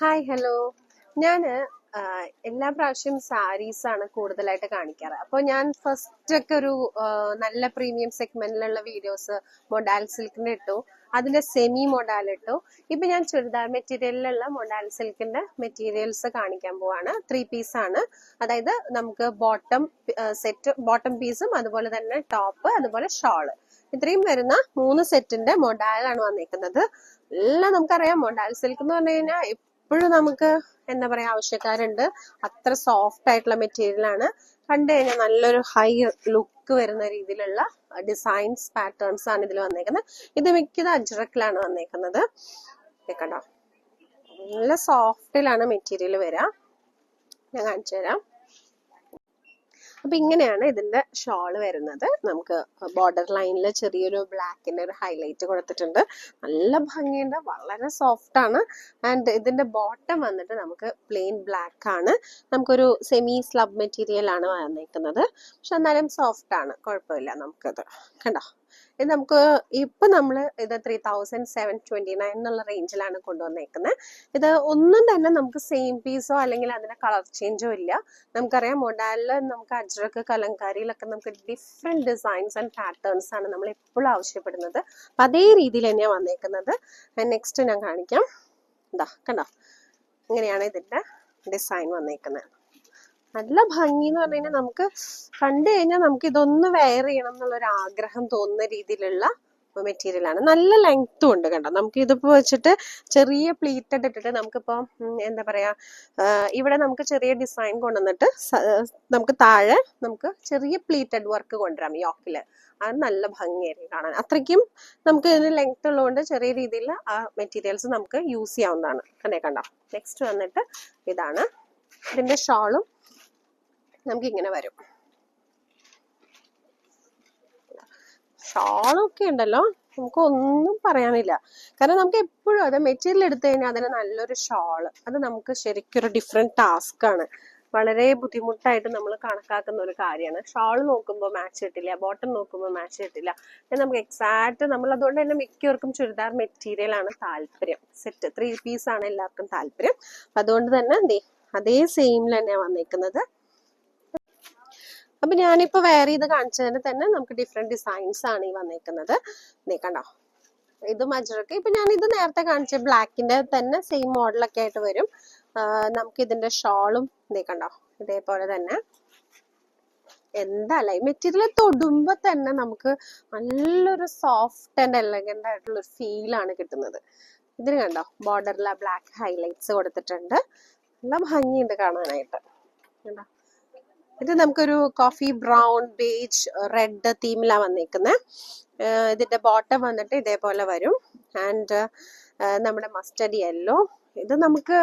Hi hello ഞാൻ എല്ലാ പ്രാവശ്യം സാരീസ് ആണ് കൂടുതലായിട്ട് കാണിക്കാറ്. അപ്പോൾ ഞാൻ ഫസ്റ്റ് ഒക്കെ ഒരു നല്ല പ്രീമിയം സെഗ്മെന്റിലുള്ള വീഡിയോസ് മൊഡാൽ സിൽക്കിന്റെ ഇട്ടു. അതിന്റെ സെമി മൊഡാൽ ഇട്ടു. ഇപ്പൊ ഞാൻ ചുരിദാർ മെറ്റീരിയലിലുള്ള മൊഡാൽ സിൽക്കിന്റെ മെറ്റീരിയൽസ് കാണിക്കാൻ പോവാണ്. ത്രീ പീസ് ആണ്. അതായത് നമുക്ക് ബോട്ടം സെറ്റ് ബോട്ടം പീസും അതുപോലെ തന്നെ ടോപ്പ് അതുപോലെ ഷോൾ ഇത്രയും വരുന്ന മൂന്ന് സെറ്റിന്റെ മൊഡാലാണ് വന്നിരിക്കുന്നത് എല്ലാം നമുക്കറിയാം. മൊഡാൽ സിൽക്ക് എന്ന് പറഞ്ഞു കഴിഞ്ഞാൽ എപ്പോഴും നമുക്ക് എന്താ പറയാ ആവശ്യക്കാരുണ്ട്. അത്ര സോഫ്റ്റ് ആയിട്ടുള്ള മെറ്റീരിയൽ ആണ്. കണ്ടു കഴിഞ്ഞാൽ നല്ലൊരു ഹൈ ലുക്ക് വരുന്ന രീതിയിലുള്ള ഡിസൈൻസ് പാറ്റേൺസ് ആണ് ഇതിൽ വന്നേക്കുന്നത്. ഇത് മിക്കത് അജ്രക്കിലാണ് വന്നേക്കുന്നത്. കണ്ടോ? നല്ല സോഫ്റ്റിലാണ് മെറ്റീരിയൽ വരിക ഞാൻ കാണിച്ചു തരാം. അപ്പൊ ഇങ്ങനെയാണ് ഇതിന്റെ ഷോൾ വരുന്നത്. നമുക്ക് ബോർഡർ ലൈനിൽ ചെറിയൊരു ബ്ലാക്കിന്റെ ഒരു ഹൈലൈറ്റ് കൊടുത്തിട്ടുണ്ട്. നല്ല ഭംഗിയുണ്ട് വളരെ സോഫ്റ്റ് ആണ്. ആൻഡ് ഇതിന്റെ ബോട്ടം വന്നിട്ട് നമുക്ക് പ്ലെയിൻ ബ്ലാക്ക് ആണ്. നമുക്കൊരു സെമി സ്ലബ് മെറ്റീരിയൽ ആണ് വന്നേക്കുന്നത് പക്ഷെ എന്നാലും സോഫ്റ്റ് ആണ് കുഴപ്പമില്ല നമുക്കത്. കണ്ടോ? ഇത് നമുക്ക് ഇപ്പൊ നമ്മൾ ഇത് three thousand seven twenty nine എന്നുള്ള റേഞ്ചിലാണ് കൊണ്ടുവന്നേക്കുന്നത് ഇത് ഒന്നും തന്നെ നമുക്ക് സെയിം പീസോ അല്ലെങ്കിൽ അതിന്റെ കളർ ചേഞ്ചോ ഇല്ല. നമുക്കറിയാം മൊഡാലിൽ നമുക്ക് അജ്രക്ക് കലങ്കാരിയിലൊക്കെ നമുക്ക് ഡിഫറെന്റ് ഡിസൈൻസ് ആൻഡ് പാറ്റേൺസ് ആണ് നമ്മൾ എപ്പോഴും ആവശ്യപ്പെടുന്നത്. അപ്പൊ അതേ രീതിയിൽ തന്നെയാണ് വന്നേക്കുന്നത്. നെക്സ്റ്റ് ഞാൻ കാണിക്കാം. ഇതാ കണ്ടോ? ഇങ്ങനെയാണ് ഇതിന്റെ ഡിസൈൻ വന്നേക്കുന്നത് നല്ല ഭംഗി എന്ന് പറഞ്ഞു കഴിഞ്ഞാൽ നമുക്ക് കണ്ടു കഴിഞ്ഞാൽ നമുക്ക് ഇതൊന്ന് വെയർ ചെയ്യണം എന്നുള്ള ഒരു ആഗ്രഹം തോന്നുന്ന രീതിയിലുള്ള മെറ്റീരിയൽ ആണ്. നല്ല ലെങ്ത്തും ഉണ്ട് കണ്ടോ. നമുക്ക് ഇതിപ്പോ വെച്ചിട്ട് ചെറിയ പ്ലീറ്റഡ് ഇട്ടിട്ട് നമുക്കിപ്പോ എന്താ പറയാ ഇവിടെ നമുക്ക് ചെറിയ ഡിസൈൻ കൊണ്ടുവന്നിട്ട് നമുക്ക് താഴെ നമുക്ക് ചെറിയ പ്ലീറ്റഡ് വർക്ക് കൊണ്ടുവരാം യോക്കിൽ അത് നല്ല ഭംഗിയായിരിക്കും കാണാൻ. അത്രയ്ക്കും നമുക്ക് ഇതിന് ലെങ്ത് ഉള്ളതുകൊണ്ട് ചെറിയ രീതിയിൽ ആ മെറ്റീരിയൽസ് നമുക്ക് യൂസ് ചെയ്യാവുന്നതാണ്. കണ്ടേ കണ്ടോ. നെക്സ്റ്റ് വന്നിട്ട് ഇതാണ് ഇതിന്റെ ഷോളും നമുക്ക് ഇങ്ങനെ വരും. ഷോളൊക്കെ ഉണ്ടല്ലോ. നമുക്ക് ഒന്നും പറയാനില്ല. കാരണം നമുക്ക് എപ്പോഴും അത് മെറ്റീരിയൽ എടുത്തു കഴിഞ്ഞാൽ അതിന് നല്ലൊരു ഷോൾ. അത് നമുക്ക് ശരിക്കും ഒരു ഡിഫറെന്റ് ടാസ്ക് ആണ്. വളരെ ബുദ്ധിമുട്ടായിട്ട് നമ്മൾ കണക്കാക്കുന്ന ഒരു കാര്യമാണ്. ഷോൾ നോക്കുമ്പോൾ മാച്ച് കിട്ടില്ല ബോട്ടം നോക്കുമ്പോൾ മാച്ച് കിട്ടില്ല. നമുക്ക് എക്സാക്ട് നമ്മൾ അതുകൊണ്ട് തന്നെ മിക്കവർക്കും ചുരിദാർ മെറ്റീരിയൽ ആണ് താല്പര്യം. സെറ്റ് ത്രീ പീസ് ആണ് എല്ലാവർക്കും താല്പര്യം. അതുകൊണ്ട് തന്നെ അതേ സെയിമിൽ തന്നെയാണ് വന്നേക്കുന്നത്. അപ്പൊ ഞാനിപ്പോ വേറെ ഇത് കാണിച്ചതിന് തന്നെ നമുക്ക് ഡിഫറെന്റ് ഡിസൈൻസ് ആണ് ഈ വന്നേക്കുന്നത്. ദേ കണ്ടോ? ഇത് മജറൊക്കെ ഇപ്പൊ ഞാൻ ഇത് നേരത്തെ കാണിച്ച ബ്ലാക്കിന്റെ തന്നെ സെയിം മോഡലൊക്കെ ആയിട്ട് വരും. നമുക്ക് ഇതിന്റെ ഷോളും നീക്കണ്ടോ കണ്ടോ? ഇതേപോലെ തന്നെ. എന്താ മെറ്റീരിയൽ തൊടുമ്പോ തന്നെ നമുക്ക് നല്ലൊരു സോഫ്റ്റ് ആൻഡ് എലഗന്റ് ആയിട്ടുള്ള ഫീൽ ആണ് കിട്ടുന്നത്. ഇതിന് കണ്ടോ? ബോർഡറിലെ ബ്ലാക്ക് ഹൈലൈറ്റ്സ് കൊടുത്തിട്ടുണ്ട്. നല്ല ഭംഗിയുണ്ട് കാണാനായിട്ട്. കണ്ടോ? ഇത് നമുക്കൊരു കോഫി ബ്രൗൺ ബേജ് റെഡ് തീമിലാണ് വന്നിരിക്കുന്നത് ഇതിന്റെ ബോട്ടം വന്നിട്ട് ഇതേപോലെ വരും. ആൻഡ് നമ്മുടെ മസ്റ്റർഡ് യെല്ലോ ഇത് നമുക്ക്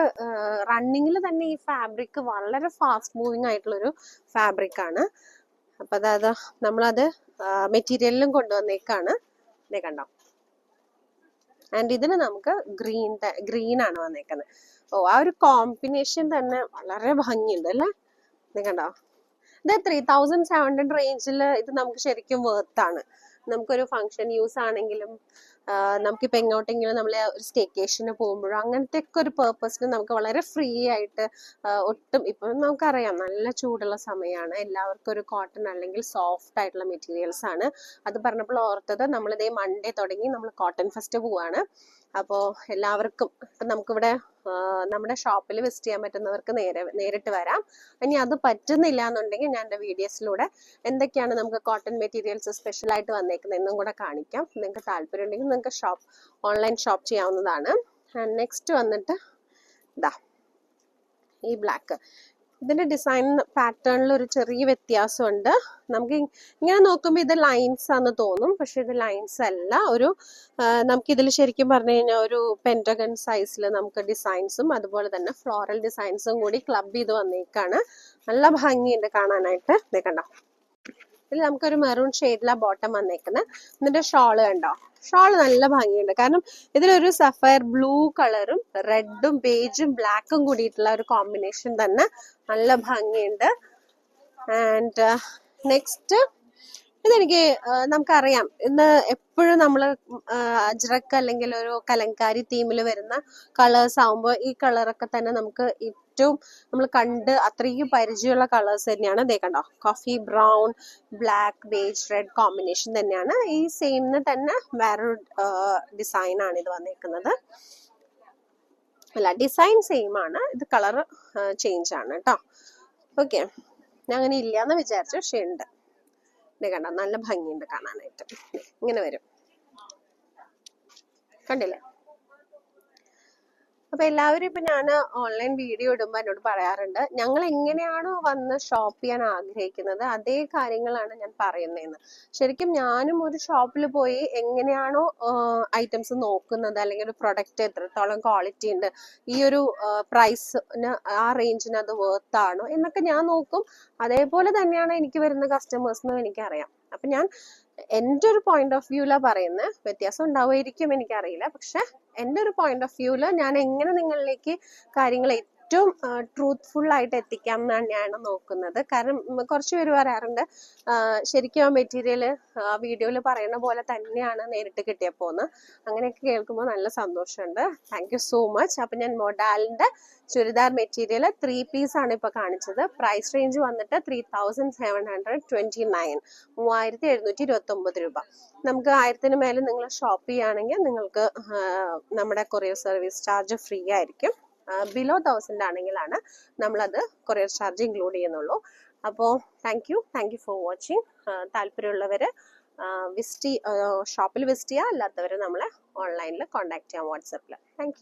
റണ്ണിങ്ങിൽ തന്നെ ഈ ഫാബ്രിക് വളരെ ഫാസ്റ്റ് മൂവിങ് ആയിട്ടുള്ളൊരു ഫാബ്രിക് ആണ്. അപ്പൊ അതായത് നമ്മളത് മെറ്റീരിയലിലും കൊണ്ടുവന്നേക്കാണ്. ഇതേ കണ്ടോ? ആൻഡ് ഇതിന് നമുക്ക് ഗ്രീൻ ഗ്രീൻ ആണ് വന്നേക്കുന്നത് ഓ ആ ഒരു കോമ്പിനേഷൻ തന്നെ വളരെ ഭംഗിയുണ്ട് അല്ലേ? ഇത് കണ്ടോ? ഇത് ത്രീ തൗസൻഡ് സെവൻ ഹൺഡ്രഡ് റേഞ്ചിൽ ഇത് നമുക്ക് ശരിക്കും വേർത്താണ് നമുക്കൊരു ഫംഗ്ഷൻ യൂസ് ആണെങ്കിലും നമുക്കിപ്പോൾ എങ്ങോട്ടെങ്കിലും നമ്മൾ ഒരു സ്റ്റേക്കേഷന് പോകുമ്പോഴോ അങ്ങനത്തെ ഒക്കെ ഒരു പേർപ്പസിന് നമുക്ക് വളരെ ഫ്രീ ആയിട്ട് ഒട്ടും ഇപ്പം നമുക്കറിയാം നല്ല ചൂടുള്ള സമയമാണ് എല്ലാവർക്കും ഒരു കോട്ടൺ അല്ലെങ്കിൽ സോഫ്റ്റ് ആയിട്ടുള്ള മെറ്റീരിയൽസ് ആണ്. അത് പറഞ്ഞപ്പോൾ ഓർത്തത് നമ്മളിതേ മൺഡേ തുടങ്ങി നമ്മൾ കോട്ടൺ ഫെസ്റ്റ് പോവാണ്. അപ്പോൾ എല്ലാവർക്കും ഇപ്പം നമുക്കിവിടെ നമ്മുടെ ഷോപ്പിൽ വിസിറ്റ് ചെയ്യാൻ പറ്റുന്നവർക്ക് നേരെ നേരിട്ട് വരാം. ഇനി അത് പറ്റുന്നില്ല എന്നുണ്ടെങ്കിൽ ഞാൻ എന്റെ വീഡിയോസിലൂടെ എന്തൊക്കെയാണ് നമുക്ക് കോട്ടൺ മെറ്റീരിയൽസ് സ്പെഷ്യൽ ആയിട്ട് വന്നേക്കുന്നത് എന്നും കൂടെ കാണിക്കാം. നിങ്ങൾക്ക് താല്പര്യം ഉണ്ടെങ്കിൽ നിങ്ങൾക്ക് ഷോപ്പ് ഓൺലൈൻ ഷോപ്പ് ചെയ്യാവുന്നതാണ്. നെക്സ്റ്റ് വന്നിട്ട് ഇതാ ഈ ബ്ലാക്ക് ഇതിന്റെ ഡിസൈൻ പാറ്റേണിൽ ഒരു ചെറിയ വ്യത്യാസമുണ്ട്. നമുക്ക് ഇങ്ങനെ നോക്കുമ്പോൾ ഇത് ലൈൻസ് ആണെന്ന് തോന്നും. പക്ഷെ ഇത് ലൈൻസ് അല്ല. ഒരു നമുക്ക് ഇതിൽ ശരിക്കും പറഞ്ഞു കഴിഞ്ഞാൽ ഒരു പെന്റഗൺ സൈസിൽ നമുക്ക് ഡിസൈൻസും അതുപോലെ തന്നെ ഫ്ലോറൽ ഡിസൈൻസും കൂടി ക്ലബ് ചെയ്ത് വന്നേക്കാണ്. നല്ല ഭംഗിയുണ്ട് കാണാനായിട്ട്. ദേ കണ്ടോ? ഇതിൽ നമുക്കൊരു മെറൂൺ ഷെയ്ഡിലാണ് ബോട്ടം വന്നേക്കുന്നത് എന്നിട്ട് ഷോൾ കണ്ടോ? ഷോൾ നല്ല ഭംഗിയുണ്ട്. കാരണം ഇതിലൊരു സഫയർ ബ്ലൂ കളറും റെഡും ബേജും ബ്ലാക്കും കൂടിയിട്ടുള്ള ഒരു കോമ്പിനേഷൻ തന്നെ നല്ല ഭംഗിയുണ്ട്. ആൻഡ് നെക്സ്റ്റ് ഇതെനിക്ക് നമുക്കറിയാം. ഇന്ന് എപ്പോഴും നമ്മൾ അജ്രക്ക് അല്ലെങ്കിൽ ഒരു കലങ്കാരി തീമിൽ വരുന്ന കളേഴ്സ് ആവുമ്പോൾ ഈ കളറൊക്കെ തന്നെ നമുക്ക് ഏറ്റവും നമ്മൾ കണ്ട് അത്രയും പരിചയമുള്ള കളേഴ്സ് തന്നെയാണ്. ദേ കണ്ടോ? Coffee brown black beige red combination തന്നെയാണ്. ഈ സെയിമിന് തന്നെ വേറൊരു ഡിസൈനാണ് ഇത് വന്നേക്കുന്നത്. അല്ല ഡിസൈൻ സെയിം ആണ്. ഇത് കളർ ചേഞ്ച് ആണ് കേട്ടോ ഓക്കെ ഞാൻ അങ്ങനെ ഇല്ലാന്ന് വിചാരിച്ചു പക്ഷെ ഉണ്ട്. ഇത് കണ്ടോ നല്ല ഭംഗിയുണ്ട് കാണാനായിട്ട്. ഇങ്ങനെ വരും. കണ്ടില്ലേ? അപ്പൊ എല്ലാവരും ഇപ്പൊ ഞാൻ ഓൺലൈൻ വീഡിയോ ഇടുമ്പോൾ എന്നോട് പറയാറുണ്ട് ഞങ്ങൾ എങ്ങനെയാണോ വന്ന് ഷോപ്പ് ചെയ്യാൻ ആഗ്രഹിക്കുന്നത് അതേ കാര്യങ്ങളാണ് ഞാൻ പറയുന്നതെന്ന് ശരിക്കും ഞാനും ഒരു ഷോപ്പിൽ പോയി എങ്ങനെയാണോ ഐറ്റംസ് നോക്കുന്നത് അല്ലെങ്കിൽ ഒരു പ്രൊഡക്റ്റ് എത്രത്തോളം ക്വാളിറ്റി ഉണ്ട് ഈ ഒരു പ്രൈസിന് ആ റേഞ്ചിന് അത് വർത്ത് ആണോ എന്നൊക്കെ ഞാൻ നോക്കും. അതേപോലെ തന്നെയാണ് എനിക്ക് വരുന്ന കസ്റ്റമേഴ്സിനും എനിക്കറിയാം. അപ്പൊ ഞാൻ എന്റെ ഒരു പോയിന്റ് ഓഫ് വ്യൂല പറയുന്ന. വ്യത്യാസം ഉണ്ടാവുമായിരിക്കും എനിക്കറിയില്ല. പക്ഷെ എന്റെ ഒരു പോയിന്റ് ഓഫ് വ്യൂല ഞാൻ എങ്ങനെ നിങ്ങളിലേക്ക് കാര്യങ്ങൾ ഏറ്റവും ട്രൂത്ത്ഫുൾ ആയിട്ട് എത്തിക്കാം ഞാൻ നോക്കുന്നത്. കാരണം കുറച്ച് പേര് പറയാറുണ്ട് ശരിക്കും ആ മെറ്റീരിയൽ വീഡിയോയിൽ പറയുന്ന പോലെ തന്നെയാണ് നേരിട്ട് കിട്ടിയപ്പോന്ന്. അങ്ങനെയൊക്കെ കേൾക്കുമ്പോൾ നല്ല സന്തോഷമുണ്ട്. താങ്ക് യു സോ മച്ച് അപ്പം ഞാൻ മൊഡാലിന്റെ ചുരിദാർ മെറ്റീരിയൽ ത്രീ പീസ് ആണ് ഇപ്പോൾ കാണിച്ചത്. പ്രൈസ് റേഞ്ച് വന്നിട്ട് three thousand seven hundred twenty nine മൂവായിരത്തി എഴുന്നൂറ്റി ഇരുപത്തി ഒമ്പത് രൂപ. നമുക്ക് ആയിരത്തിന് മേലെ നിങ്ങൾ ഷോപ്പ് ചെയ്യുകയാണെങ്കിൽ നിങ്ങൾക്ക് നമ്മുടെ കൊറിയർ സർവീസ് ചാർജ് ഫ്രീ ആയിരിക്കും. ബിലോ തൗസൻഡ് ആണെങ്കിലാണ് നമ്മളത് കൊറിയർ ചാർജ് ഇൻക്ലൂഡ് ചെയ്യുന്നുള്ളൂ. അപ്പോൾ thank you thank you for watching താല്പര്യമുള്ളവർ വിസിറ്റ് ഷോപ്പിൽ വിസിറ്റ് ചെയ്യുക അല്ലാത്തവർ നമ്മളെ ഓൺലൈനിൽ കോൺടാക്ട് ചെയ്യാം വാട്സപ്പിൽ താങ്ക്